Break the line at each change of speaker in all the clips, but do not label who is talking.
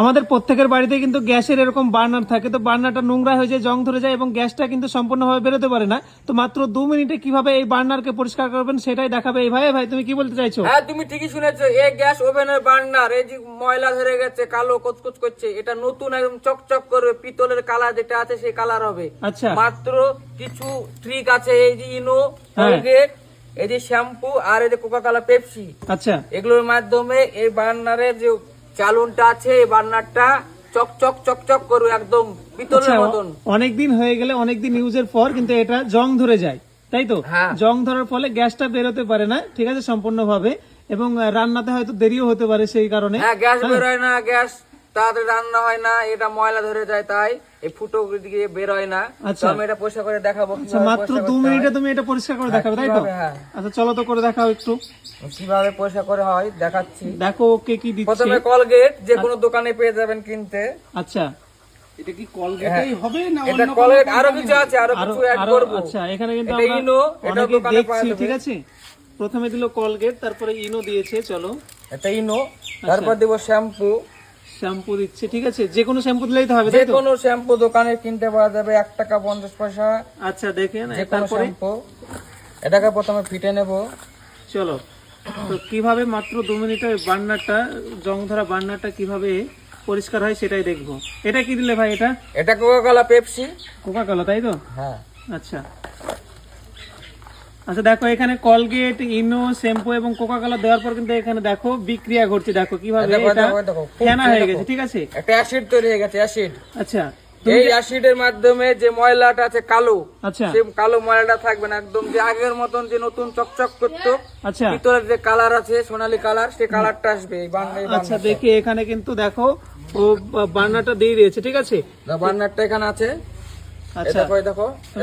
আমাদের প্রত্যেকের বাড়িতে কিন্তু গ্যাসের এরকম বার্নার থাকে। তো বার্নারটা নোংরা হয়ে যায় জং ধরে যায় এবং গ্যাসটা কিন্তু সম্পূর্ণভাবে বেরোতে পারে না। তো মাত্র দু মিনিটে কীভাবে এই বার্নারকে পরিষ্কার করবেন সেটাই দেখাবে। এই ভাই ভাই তুমি কি বলতে চাইছো?
হ্যাঁ তুমি ঠিকই শুনেছো। এই গ্যাস ওভেনের বার্নার এই যে ময়লা ধরে গেছে কালো কচকচ করছে এটা নতুন একদম চকচক করবে। পিতলের কালার যেটা আছে সেই কালার হবে।
আচ্ছা।
মাত্র কিছু ট্রিক আছে এই যে ইনো
হ্যাঁ।
কলগেট এই যে শ্যাম্পু আর এই যে কোকা কোলা পেপসি
আচ্ছা।
এগুলোর মাধ্যমে এই বার্নারের যে চালনটা আছে এই বার্নারটা চকচক চকচক করবে একদম পিতলের
আচ্ছা
মতন।
অনেকদিন হয়ে গেলে অনেকদিন ইউজের পর কিন্তু এটা জং ধরে যায় তাই তো?
হ্যাঁ।
জং ধরার ফলে গ্যাসটা বেরোতে পারে না ঠিক আছে সম্পূর্ণ ভাবে এবং রান্নাতে হয়তো দেরিও হতে পারে সেই কারণে।
হ্যাঁ গ্যাস বেরোয় না গ্যাস তাড়াতাড়ি রান্না হয় না এটা ময়লা ধরে যায় তাই এই ফুটো দিকে বেরোয় না।
আচ্ছা।
আমি এটা পরিষ্কার করে দেখাবো
আচ্ছা মাত্র দু মিনিটে তুমি এটা পরিষ্কার করে দেখাবে তাই তো?
হ্যাঁ।
আচ্ছা চলো তো করে দেখাও একটু।
কীভাবে পরিষ্কার করে হয় দেখাচ্ছি।
দেখো ওকে কি দিচ্ছে।
প্রথমে কলগেট যে কোনো দোকানে পেয়ে যাবেন কিনতে।
আচ্ছা।
এটা কি কলগেটেই হবে না
এটা কলগেট আরও কিছু আছে আরও
আরও
কিছু অ্যাড করব।
আচ্ছা এখানে কিন্তু আমরা
ইনো, এটা দোকানে পাওয়া যাবে।
ঠিক আছে? প্রথমে দিল কলগেট তারপরে ইনো দিয়েছে চলো।
এটা ইনো। তারপর দেব শ্যাম্পু
শ্যাম্পু দিচ্ছে ঠিক আছে? যে কোনো শ্যাম্পু দিলেই তো হবে
যে কোনো শ্যাম্পু দোকানে কিনতে পাওয়া যাবে এক টাকা পঞ্চাশ পয়সা।
আচ্ছা দেখেন
যে কোনো শ্যাম্পু। এটাকে প্রথমে ফিটে নেব।
চলো তো কীভাবে মাত্র দু মিনিটে বার্নারটা জং ধরা বার্নারটা কীভাবে পরিষ্কার হয় সেটাই দেখব। এটা কি দিলে ভাই এটা?
এটা Coca Cola Pepsi
Coca Cola তাই তো?
হ্যাঁ।
আচ্ছা। আচ্ছা দেখো এখানে কলগেট ইনো শ্যাম্পু এবং কোকা কোলা দেওয়ার পর কিন্তু এখানে দেখো বিক্রিয়া ঘটছে। দেখো কীভাবে এটা ফেনা হয়ে গেছে ঠিক আছে?
একটা অ্যাসিড তৈরি হয়ে গেছে অ্যাসিড
আচ্ছা
এই অ্যাসিডের মাধ্যমে যে ময়লাটা আছে কালো
আচ্ছা।
সে কালো ময়লাটা থাকবে না একদম যে আগের মতন যে নতুন চকচক করতো
আচ্ছা।
ভিতরের যে কালার আছে সোনালী কালার সেই কালারটা আসবে
আচ্ছা দেখি এখানে কিন্তু দেখো ও বার্নারটা দিয়ে দিয়েছে ঠিক আছে?
বার্নারটা এখানে আছে। দেখো এই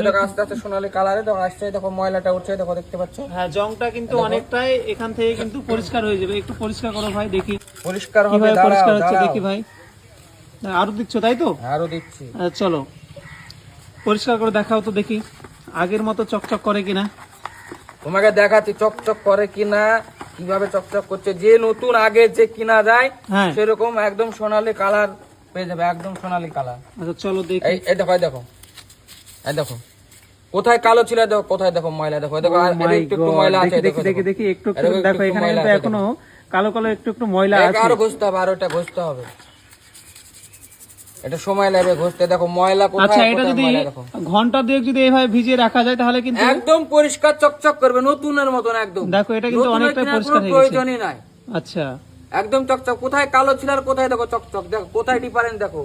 দেখো আস্তে আস্তে সোনালী কালারে দেখো আসছে দেখো ময়লাটা উঠছে দেখো দেখতে পাচ্ছ?
হ্যাঁ জংটা কিন্তু অনেকটাই এখান থেকে কিন্তু পরিষ্কার হয়ে যাবে। একটু পরিষ্কার করো ভাই দেখি।
পরিষ্কার হবে
পরিষ্কার হচ্ছে দেখি ভাই। আরও দিচ্ছ তাই তো?
আরও দিচ্ছি।
আচ্ছা, চলো। পরিষ্কার করে দেখাও তো দেখি আগের মতো চকচক করে কিনা।
তোমাকে দেখাচ্ছি চকচক করে কিনা কীভাবে চকচক করছে যে নতুন আগে যে কিনা যায়
হ্যাঁ।
সেরকম একদম সোনালী কালার পেয়ে যাবে একদম সোনালী কালার
আচ্ছা চলো দেখি।
এই দেখো দেখো। এই দেখো। কোথায় কালো ছিল দেখো কোথায় দেখো ময়লা দেখো দেখো আর
Oh
একটু একটু ময়লা আছে
দেখি
দেখো
দেখি। দেখি দেখি একটু দেখো এখানে কিন্তু এখনও কালো কালো একটু একটু ময়লা আছে।
আরও ঘষতে হবে আরও এটা ঘষতে হবে। এটা সময় লাগবে ঘষতে দেখো ময়লা
আচ্ছা এটা যদি ঘণ্টা দুয়েক যদি এইভাবে ভিজিয়ে রাখা যায় তাহলে কিন্তু
একদম পরিষ্কার চকচক করবে নতুনের মতন একদম।
দেখো এটা কিন্তু
কেনার
পরিষ্কার হয়ে গেছে।
প্রয়োজনই নাই।
আচ্ছা।
একদম চকচক কোথায় কালো ছিল আর কোথায় দেখো চকচক দেখো কোথায় ডিফারেন্স দেখো।